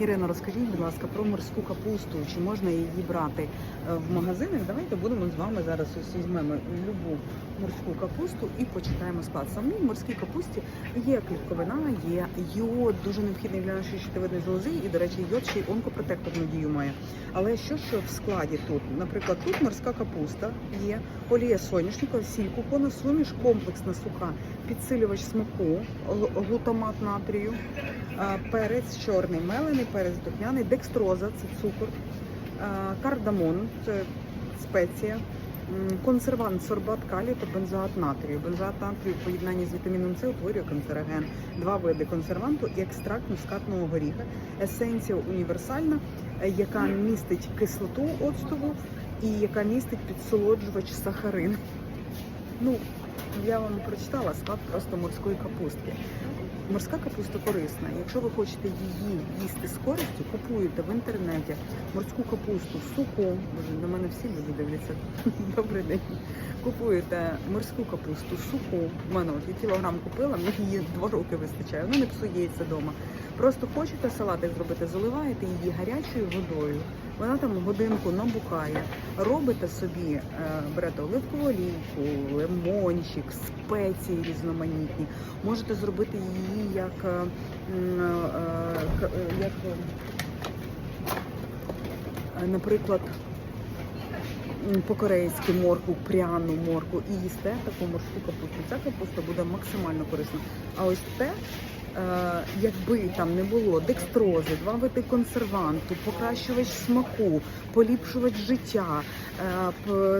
Ірина, розкажіть, будь ласка, про морську капусту. Чи можна її брати е, в магазинах? Давайте будемо з вами зараз візьмемо любу морську капусту і почитаємо склад. Саме в морській капусті є клітковина, є йод, дуже необхідний для нашої щитовидної залози. І, до речі, йод ще й онкопротекторну дію має. Але що що в складі тут? Наприклад, тут морська капуста є, олія соняшникова, сіль кукона, суміш, комплексна суха, підсилювач смаку, гл- глутамат натрію, перець чорний, мелений, перець духмяний, декстроза це цукор, кардамон це спеція. Консервант сорбат калію та бензоат натрію. Бензоат натрію в поєднанні з вітаміном С утворює канцероген. Два види консерванту і екстракт мускатного горіха. Есенція універсальна, е, яка містить кислоту оцтову і яка містить підсолоджувач сахарин. Ну, я вам прочитала склад просто морської капустки. Морська капуста корисна. Якщо ви хочете її їсти з користю, купуєте в інтернеті морську капусту суху. Боже, на мене всі люди дивляться. Добрий день. Купуєте морську капусту суху. У мене от я кілограм купила, мені її два роки вистачає. Вона не псується вдома. Просто хочете салатик зробити, заливаєте її гарячою водою. Вона там годинку набухає. Робите собі, е, берете оливкову олійку, лимончик, спеції різноманітні. Можете зробити її як, е, е, е, як наприклад, по-корейськи морку, пряну морку і їсте таку морську капусту. Ця капуста буде максимально корисна. А ось те, якби там не було декстрози, два види консерванту, покращувач смаку, поліпшувач життя,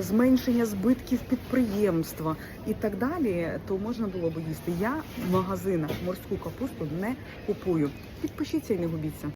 зменшення збитків підприємства і так далі, то можна було б їсти. Я в магазинах морську капусту не купую. Підпишіться і не губіться.